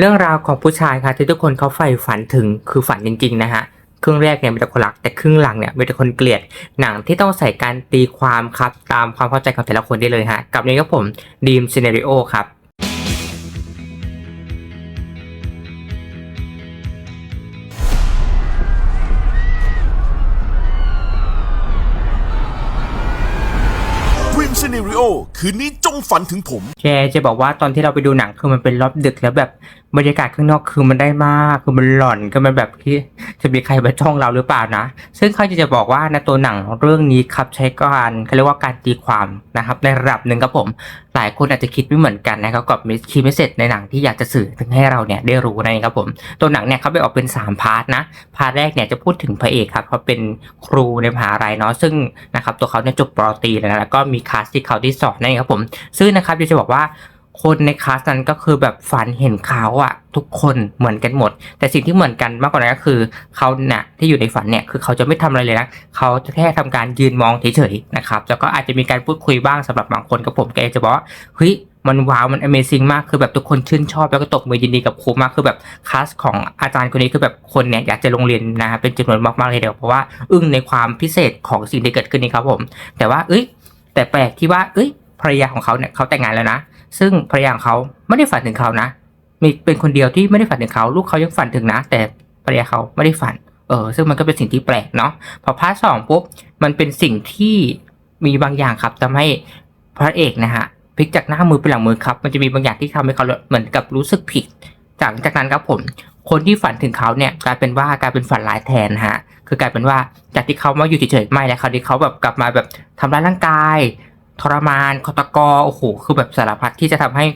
เรื่องราวของผู้ชายค่ะที่ทุกคนเขาใฝ่ฝันถึงคือฝันจริงๆนะฮะครึ่งแรกเนี่ยมีแต่คนรักแต่ครึ่งหลังเนี่ยมีแต่คนเกลียดหนังที่ต้องใส่การตีความครับตามความเข้าใจของแต่ละคนได้เลยฮะกับนี้ก็ผมดีมซีเนริโอครับ Dream Scenario คืนนี้จงฝันถึงผม แกจะบอกว่าตอนที่เราไปดูหนังคือมันเป็นรอบดึกแล้วแบบบรรยากาศข้างนอกคือมันได้มากคือมันหลอนก็มันแบบที่จะมีใครมาจ้องเราหรือเปล่านะ ซึ่งเขาจะจะบอกว่าในตัวหนังเรื่องนี้ครับใช้การเขาเรียกว่าการตีความนะครับในระดับหนึ่งครับผม หลายคนอาจจะคิดไม่เหมือนกันนะครับกับมิคีย์เมสเซจในหนังที่อยากจะสื่อถึงให้เราเนี่ยได้รู้นะครับผมตัวหนังเนี่ยเขาไปออกเป็น 3 พาร์ทนะ พาร์ทแรกเนี่ยจะพูดถึงพระเอกครับเขาเป็นครูในมหาลัยเนาะซึ่งนะครับตัวเขาเนี่ยจบปรตีแล้วนะแล้วก็มีคลาสที่เขาที่สอนนั่นครับผมซึ่งนะครับอยากจะบอกว่า คนในคลาสนั้นก็คือแบบฝันเห็นเขาอะทุกคนเหมือนกันหมด แต่สิ่งที่เหมือนกันมากกว่านั้นก็คือเขาเนี่ยที่อยู่ในฝันเนี่ยคือเขาจะไม่ทำอะไรเลยนะเขาจะแค่ทำการยืนมองเฉยๆนะครับแล้วก็อาจจะมีการพูดคุยบ้างสำหรับบางคนกับผมแกจะบอกว่าเฮ้ยมันว้าวมัน Amazing มากคือแบบทุกคนชื่นชอบ แล้วก็ตบมือยินดีกับครูมากคือแบบคลาสของอาจารย์คนนี้คือแบบคนเนี่ยอยากจะลงเรียนนะฮะเป็นจำนวนมากๆเลยเดียวเพราะว่าอึ้งในความพิเศษของสิ่งที่เกิดขึ้นนี้ครับผม แต่ว่าเอ้ยแต่แปลกที่ว่าเอ้ยภรรยาของเขาเนี่ยเขาแต่งงานแล้วนะ ซึ่งภรรยาของเขาไม่ได้ฝันถึงเขานะมีเป็นคนเดียวที่ไม่ได้ฝันถึงเขาลูกเขายังฝันถึงนะ แต่ภรรยาเขาไม่ได้ฝัน เออ ซึ่งมันก็เป็นสิ่งที่แปลกเนาะพอพาร์ทสองปุ๊บมันเป็นสิ่งที่มีบางอย่างครับทำให้พระเอกนะฮะพลิกจากหน้ามือไปหลังมือครับ มันจะมีบางอย่างที่ทำให้เขาเหมือนกับรู้สึกผิดจากจากนั้นครับผม คนที่ฝันถึงเขาเนี่ยกลายเป็นว่ากลายเป็นฝันร้ายแทนฮะคือกลายเป็นว่าจากที่เขามาอยู่เฉยๆไม่แล้วคราวนี้เขาแบบกลับมาแบบทำร้ายร่างกาย ทรมานคอตกอโอ้โหคือแบบสารพัดที่จะทำให้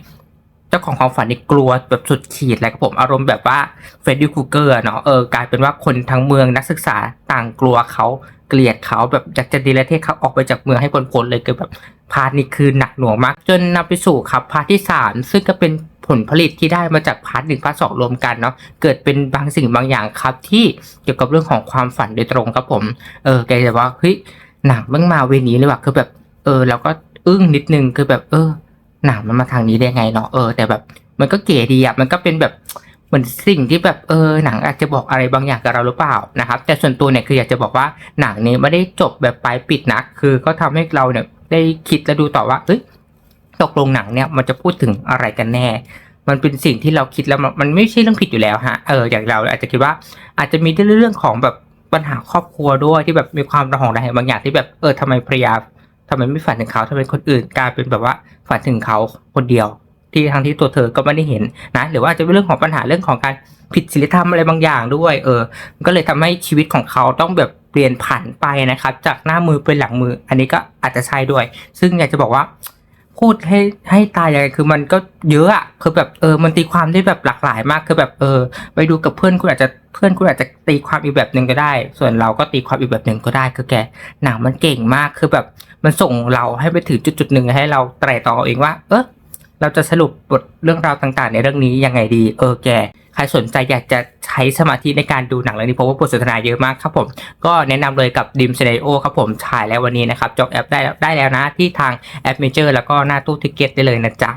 เจ้าของความฝันนี่กลัวแบบสุดขีดเลยครับผมอารมณ์แบบว่าเฟรดดี้คูเกอร์เนาะเออกลายเป็นว่าคนทั้งเมืองนักศึกษาต่างกลัวเขาเกลียดเขาแบบอยากจะดีละเทศเขาออกไปจากเมืองให้พ้นๆเลยคือแบบพาร์ทนี้คือหนักหน่วงมาก จนนำไปสู่ครับพาร์ทที่สามซึ่งก็เป็นผลผลิตที่ได้มาจากพาร์ทหนึ่งพาร์ทสองรวมกันเนาะเกิดเป็นบางสิ่งบางอย่างครับที่เกี่ยวกับเรื่องของความฝันโดยตรงครับผม เออแกจะว่าเฮ้ยหนังมันมาเวนี้เลยว่ะคือแบบ ออเราก็อึ้งนิดนึงคือแบบเออ หนังมันมาทางนี้ได้ไงเนาะเออแต่แบบมันก็เก๋ดีอะมันก็เป็นแบบเหมือนสิ่งที่แบบเออหนังอาจจะบอกอะไรบางอย่างกับเราหรือเปล่านะครับ แต่ส่วนตัวเนี่ยคืออยากจะบอกว่าหนังนี้ไม่ได้จบแบบปลายปิดนะคือก็ทำให้เราเนี่ยได้คิดและดูต่อว่าเอ้ยตกลงหนังเนี่ยมันจะพูดถึงอะไรกันแน่ มันเป็นสิ่งที่เราคิดแล้วมันไม่ใช่เรื่องผิดอยู่แล้วฮะเอออย่างเราอาจจะคิดว่าอาจจะมีเรื่องของแบบปัญหาครอบครัวด้วยที่แบบมีความระหองระแหงบางอย่างที่แบบเออทำไมภรรยา ทำไมไม่ฝันถึงเขาทำไมคนอื่นกลายเป็นแบบว่าฝันถึงเขาคนเดียว ที่ทั้งที่ตัวเธอก็ไม่ได้เห็นนะ หรือว่าจะเป็นเรื่องของปัญหาเรื่องของการผิดศีลธรรมอะไรบางอย่างด้วย เออ ก็เลยทำให้ชีวิตของเขาต้องแบบเปลี่ยนผันไปนะครับ จากหน้ามือเป็นหลังมือ อันนี้ก็อาจจะใช่ด้วย ซึ่งอยากจะบอกว่า พูดให้ให้ตายยังไงคือมันก็เยอะอะคือแบบเออมันตีความได้แบบหลากหลายมากคือแบบเออ ไปดูกับเพื่อนคุณอาจจะเพื่อนคุณอาจจะตีความอีกแบบหนึ่งก็ได้ ส่วนเราก็ตีความอีกแบบหนึ่งก็ได้ คือแกหนังมันเก่งมากคือแบบมันส่งเราให้ไปถึงจุดจุดหนึ่งให้เราไตร่ตรองเองว่า เออเราจะสรุปบทเรื่องราวต่าง ๆ ในเรื่องนี้ยังไงดี เออแก ครสนใจอยากจะใช้สมาธิในการดูหนังเรื่องนี้เพราะว่าบทสนทนาเยอะมากครับผม ก็แนะนำเลยกับดิมเซเนโอครับผมฉายแล้ววันนี้นะครับจองแอปได้ได้แล้วนะที่ทางแอปเมเจอร์แล้วก็หน้าตู้ทิเก็ตได้เลยนะจ๊ะ